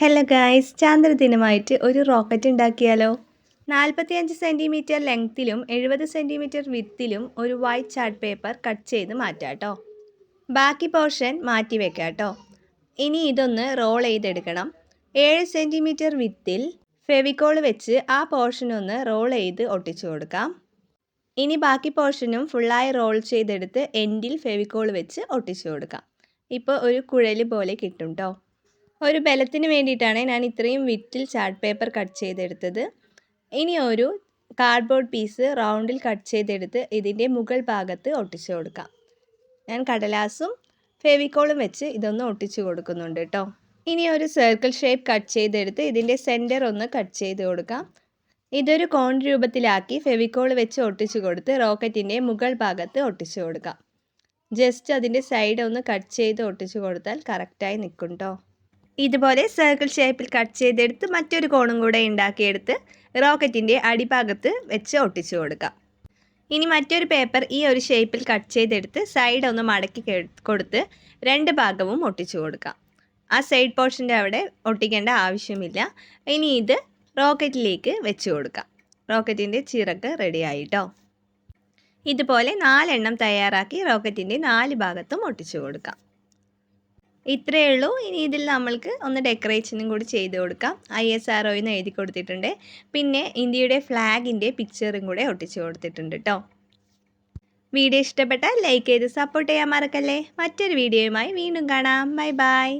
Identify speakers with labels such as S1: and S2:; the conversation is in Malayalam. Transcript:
S1: ഹലോ ഗായ്സ് ചാന്ദ്രദിനമായിട്ട് ഒരു റോക്കറ്റ് ഉണ്ടാക്കിയാലോ? നാൽപ്പത്തിയഞ്ച് സെന്റിമീറ്റർ ലെങ്ത്തിലും എഴുപത് സെന്റിമീറ്റർ വിത്തിലും ഒരു വൈറ്റ് ചാർട്ട് പേപ്പർ കട്ട് ചെയ്ത് മാറ്റാട്ടോ. ബാക്കി പോർഷൻ മാറ്റി വെക്കാട്ടോ. കേട്ടോ ഇനി ഇതൊന്ന് റോൾ ചെയ്തെടുക്കണം. ഏഴ് സെന്റിമീറ്റർ വിത്തിൽ ഫെവിക്കോൾ വെച്ച് ആ പോർഷൻ ഒന്ന് റോൾ ചെയ്ത് ഒട്ടിച്ചു കൊടുക്കാം. ഇനി ബാക്കി പോർഷനും ഫുള്ളായി റോൾ ചെയ്തെടുത്ത് എൻഡിൽ ഫെവിക്കോൾ വെച്ച് ഒട്ടിച്ചു കൊടുക്കാം. ഇപ്പോൾ ഒരു കുഴൽ പോലെ കിട്ടും കേട്ടോ ഒരു ബലത്തിന് വേണ്ടിയിട്ടാണ് ഞാൻ ഇത്രയും വിറ്റിൽ ചാർട്ട് പേപ്പർ കട്ട് ചെയ്തെടുത്തത്. ഇനി ഒരു കാർഡ്ബോർഡ് പീസ് റൗണ്ടിൽ കട്ട് ചെയ്തെടുത്ത് ഇതിന്റെ മുകൾ ഭാഗത്ത് ഒട്ടിച്ചു കൊടുക്കാം. ഞാൻ കടലാസും ഫെവിക്കോളും വെച്ച് ഇതൊന്ന് ഒട്ടിച്ചു കൊടുക്കുന്നുണ്ട് കേട്ടോ ഇനി ഒരു സർക്കിൾ ഷേപ്പ് കട്ട് ചെയ്തെടുത്ത് ഇതിന്റെ സെന്റർ ഒന്ന് കട്ട് ചെയ്ത് കൊടുക്കാം. ഇതൊരു കോൺ രൂപത്തിലാക്കി ഫെവിക്കോൾ വെച്ച് ഒട്ടിച്ചു കൊടുത്ത് റോക്കറ്റിന്റെ മുകൾ ഭാഗത്ത് ഒട്ടിച്ചു കൊടുക്കാം. ജസ്റ്റ് അതിന്റെ സൈഡ് ഒന്ന് കട്ട് ചെയ്ത് ഒട്ടിച്ചു കൊടുത്താൽ കറക്റ്റായി നിൽക്കും കേട്ടോ ഇതുപോലെ സർക്കിൾ ഷേപ്പിൽ കട്ട് ചെയ്തെടുത്ത് മറ്റൊരു കോണും കൂടെ ഉണ്ടാക്കിയെടുത്ത് റോക്കറ്റിന്റെ അടിഭാഗത്ത് വെച്ച് ഒട്ടിച്ചു കൊടുക്കാം. ഇനി മറ്റൊരു പേപ്പർ ഈ ഒരു ഷേപ്പിൽ കട്ട് ചെയ്തെടുത്ത് സൈഡ് ഒന്ന് മടക്കി കൊടുത്ത് രണ്ട് ഭാഗവും ഒട്ടിച്ചു കൊടുക്കാം. ആ സൈഡ് പോർഷന്റെ അവിടെ ഒട്ടിക്കേണ്ട ആവശ്യമില്ല. ഇനി ഇത് റോക്കറ്റിലേക്ക് വെച്ച് കൊടുക്കാം. റോക്കറ്റിന്റെ ചിറക്ക് റെഡി ആയിട്ടോ? ഇതുപോലെ നാലെണ്ണം തയ്യാറാക്കി റോക്കറ്റിന്റെ നാല് ഭാഗത്തും ഒട്ടിച്ചു കൊടുക്കാം. ഇത്രയേ ഉള്ളൂ. ഇനി ഇതിൽ നമ്മൾക്ക് ഒന്ന് ഡെക്കറേഷനും കൂടി ചെയ്ത് കൊടുക്കാം. ഐ എസ് ആർ ഒന്ന് എഴുതി കൊടുത്തിട്ടുണ്ട്. പിന്നെ ഇന്ത്യയുടെ ഫ്ലാഗിന്റെ പിക്ചറും കൂടെ ഒട്ടിച്ച് കൊടുത്തിട്ടുണ്ട് കേട്ടോ വീഡിയോ ഇഷ്ടപ്പെട്ടാൽ ലൈക്ക് ചെയ്ത് സപ്പോർട്ട് ചെയ്യാൻ മറക്കല്ലേ. മറ്റൊരു വീഡിയോയുമായി വീണ്ടും കാണാം. Bye bye